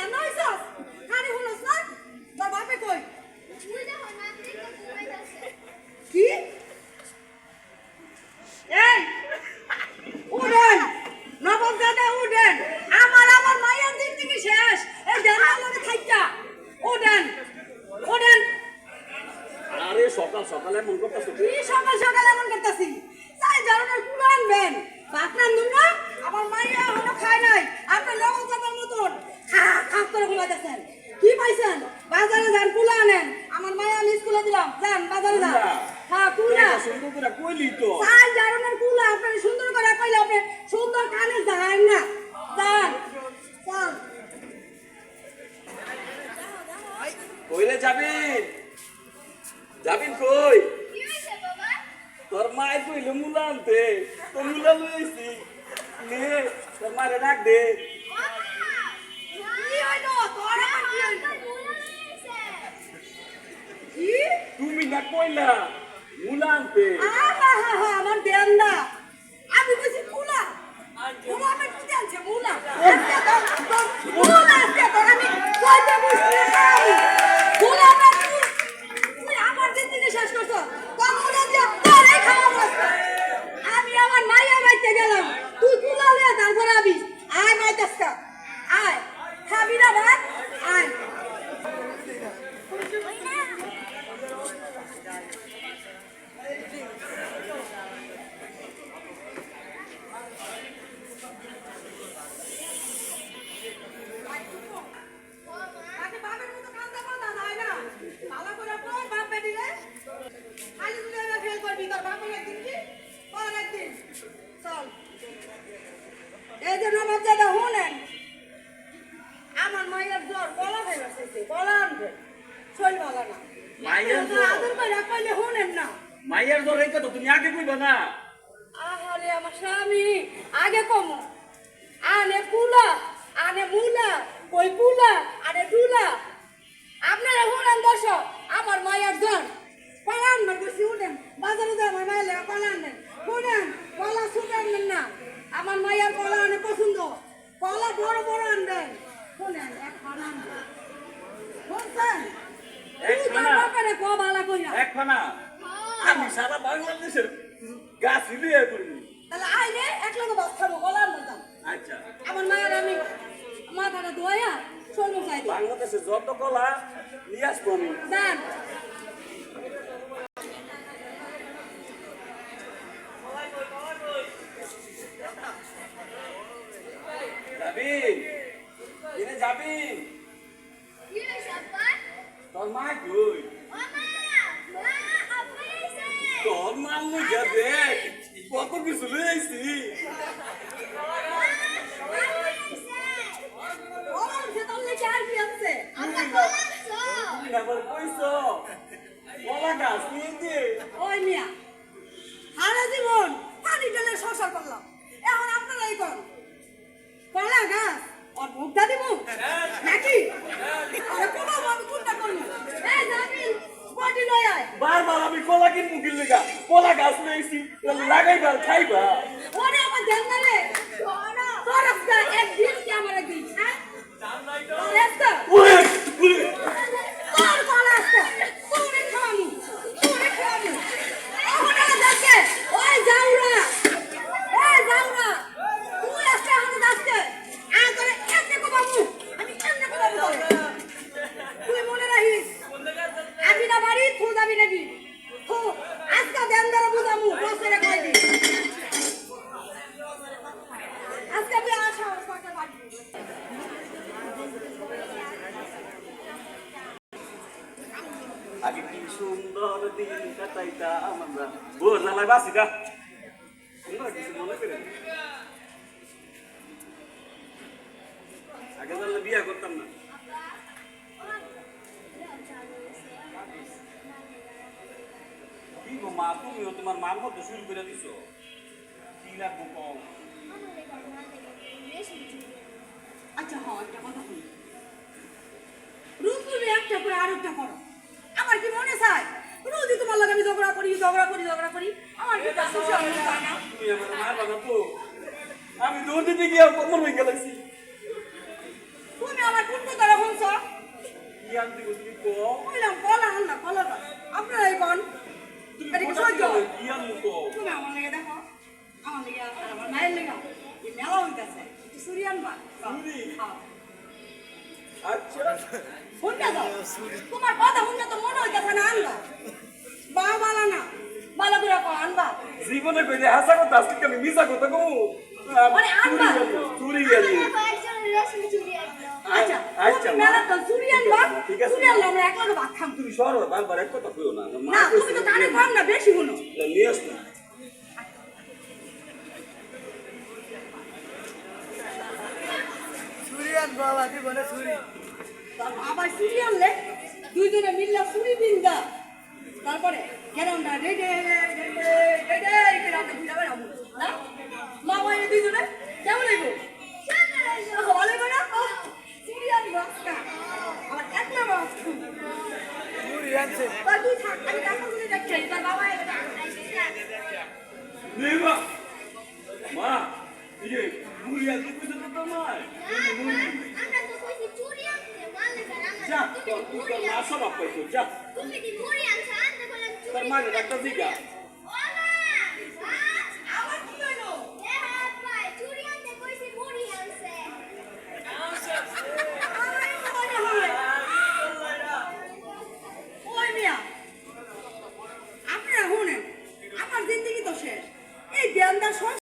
জানো হইছস কানে শুনস না? তোর বাপে কই? কি? এই! উড়েন নবাব দাদা উড়েন আমার আমার মায়ের দিন থেকে শেষ! এই জানার লগে থাইকা! উড়েন উড়েন আরে সকাল সকালে মন করতেছো কি সকাল সকাল করতেছি? খা করে ঘুমাইতেছেন। কি পাইছেন? বাজারে যান কুলা আনেন। আমার মায়া আমি স্কুলে দিলাম। যান বাজারে যান। হ্যাঁ কুলা। সুন্দর করে কইলি তো। চাল জারনের কুলা আপনার সুন্দর করে কইলে আপনি সুন্দর কানে যান না। যান। যান কইলে যাবিন? যাবিন কই? তোর মায়ের কইলে মুলা আনতে। তো মুলা লইছি নে তোর মারে ডাক দে। তুমি না কইলা মুলা আনতে আহা হা হা আমার দেন না মাইয়ার জ্বর হইতে তো তুমি আগে কইবা না। আহারে আমার স্বামী, আগে কম। আনে কুলা আনে মুলা কই পুলা, আনে ডুলা আপনারা হলেন দর্শক, আমার মায়ের জ্বর। পালান মার কইছি উঠেন বাজারে যায় আমার মায়ের লেগে কলা আনবেন শুনেন কলা ছুটে আনবেন না আমার মায়ের কলা আনে পছন্দ কলা বড় বড় আনবেন শুনেন এক খানা আনবেন শুনছেন এক তুই তোর খানা? বাপেরে কো বালা কইরা এক ফানা আমি সারা বাংলাদেশের গাছ লিয়ে করি তাহলে আইলে এক লগে বাস খাব কলা আনবেন যান। আচ্ছা। আমার মায়ের আমি মাথাটা ধোয়া চাই দিই বাংলাদেশে যত কলা নিয়ে আসব আমি। দেন। যাবি? তোর মা কই? মা মুখে দেখ কত কিছু লই আইছি খাইবা ওরে আমার দেন না রে তোর আজকে একদিন কি আমার একদিন হ্যাঁ তোর আজকে ওরে ওরে তোর কলা আজকে তোরে খাওয়ামু তোরে খাওয়ামু এখন আর দেখে ওই যাওরা এই যাওরা তুই আজকে এখন আজকে আ করে এমনি কোবামু আমি এমনি কোবামু তোরে তুই মনে রাখিস আবি না বাড়ি থু যাবি নাকি থু আজকে দেন ধরে বুঝামু বসে কয় দিন আজকে বিয়ে আসা কয়টা বাড়ি আগে কি সুন্দর দিন কাটাইতাম আমরা। বোর বিয়ে করতাম না। কি গো মা, তুমিও তোমার মার মতো শুরু করে দিছো। কি কম আচ্ছা হ্যাঁ একটা কথা রুকুলে একটা করে আর একটা করো। আমার কি মনে তোমার লাগে আমি ঝগড়া করি ঝগড়া করি ঝগড়া করি। আমার কি খুশি আমি চায় না। আমি দৌড় দিতে গিয়ে কোমর ভেঙে গেলাইছি তুমি আমার কোন কথা কি আনতে গো তুমি কও? কইলাম কলা আন না কলা না আপনারাই কোন তুমি এটা কি সহ্য? কি কও? তুমি আমার লেগে দেখো আমার লেগে আর আমার মায়ের লেগে এই মেলা হইতাছে। সুরি আনবা। সুরি? হ্যাঁ। আচ্ছা। শুনতে দাও। তোমার কথা শুনতে তো মনে হইতাছে না আনবা বা বালা না বালা করে কো আনবা। জীবনে কইলে হাসা কথা আজকে আমি মিছা কথা কমু। আরে আনবা। চুরি গেলি আচ্ছা আচ্ছা, মেলা তো সুরি আনবা ঠিক আছে, সুরি আনলে আমরা একলা ভাত খাম। তুমি সরো বারবার এক কথা কইও না। না তুমি তো জানে খাম না বেশি তা নিয়ে আসতো ছুরি আন বাবা জীবনে ছুরি আবার সুরি আনলে দুইজনে মিললে সুরি বিন্দা। তারপরে কেরমটা রেডে রেডে রেডে কেরমটা বুঝা বেড়াবো না মা ভাই দুইজনে কেমন লাগবো লাগবে না সুরি আনব আজকা আবার এক নাম্বার আনছে তার তুই থাক আমি টাকা গুলো যাচ্ছি তার বাবা মা এই মুড়ি আনতে কইছো তো তোমার। যা তো তুই তো না সব পাইছো যা তুমি কি। মুড়ি আনছো আনতে তার মানে একটা দিকা